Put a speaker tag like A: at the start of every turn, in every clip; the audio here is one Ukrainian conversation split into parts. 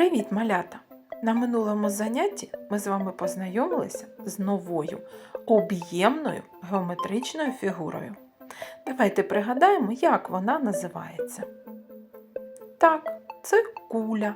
A: Привіт, малята! На минулому занятті ми з вами познайомилися з новою об'ємною геометричною фігурою. Давайте пригадаємо, як вона називається. Так, це куля.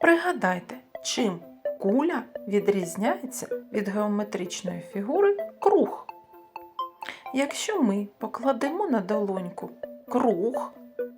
A: Пригадайте, чим куля відрізняється від геометричної фігури круг. Якщо ми покладемо на долоньку круг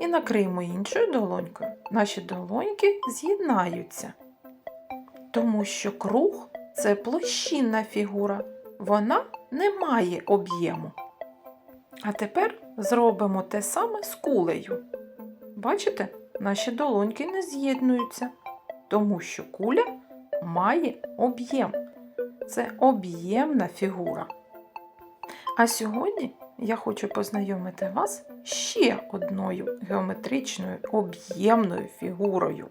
A: і накриємо іншою долонькою, наші долоньки з'єднаються. Тому що круг це площинна фігура, вона не має об'єму. А тепер зробимо те саме з кулею. Бачите, наші долоньки не з'єднуються, тому що куля має об'єм. Це об'ємна фігура. А сьогодні я хочу познайомити вас ще одною геометричною об'ємною фігурою.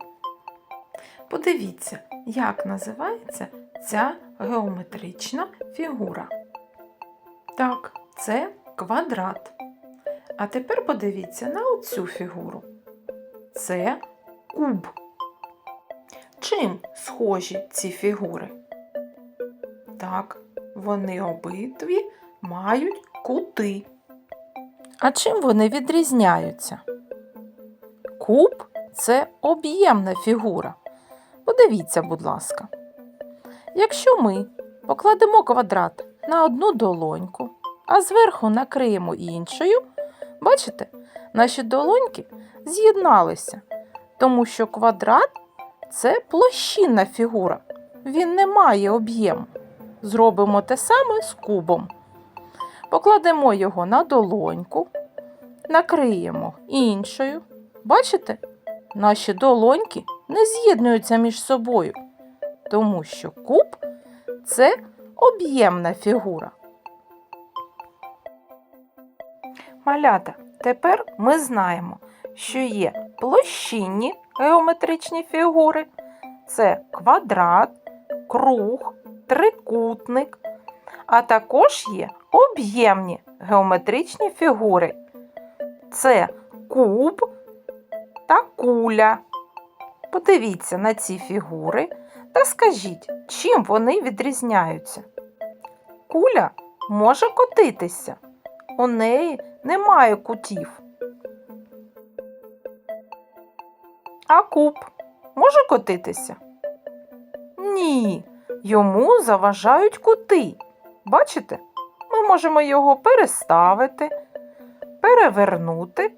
A: Подивіться, як називається ця геометрична фігура. Так, це квадрат. А тепер подивіться на оцю фігуру. Це куб. Чим схожі ці фігури? Так, вони обидві мають кути. А чим вони відрізняються? Куб це об'ємна фігура. Подивіться, будь ласка. Якщо ми покладемо квадрат на одну долоньку, а зверху накриємо іншою, бачите, наші долоньки з'єдналися, тому що квадрат це площинна фігура. Він не має об'єму. Зробимо те саме з кубом. Покладемо його на долоньку, накриємо іншою. Бачите, наші долоньки не з'єднуються між собою, тому що куб це об'ємна фігура. Малята, тепер ми знаємо, що є площинні геометричні фігури. Це квадрат, круг, трикутник, а також є об'ємні геометричні фігури. Це куб та куля. Подивіться на ці фігури та скажіть, чим вони відрізняються. Куля може котитися, у неї немає кутів. А куб може котитися? Ні, йому заважають кути. Бачите? Ми можемо його переставити, перевернути,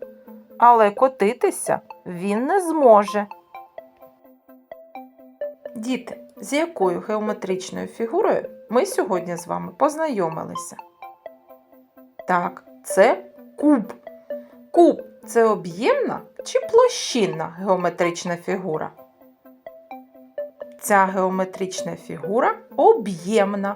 A: але котитися він не зможе. Діти, з якою геометричною фігурою ми сьогодні з вами познайомилися? Так, це куб. Куб це об'ємна чи площинна геометрична фігура? Ця геометрична фігура об'ємна.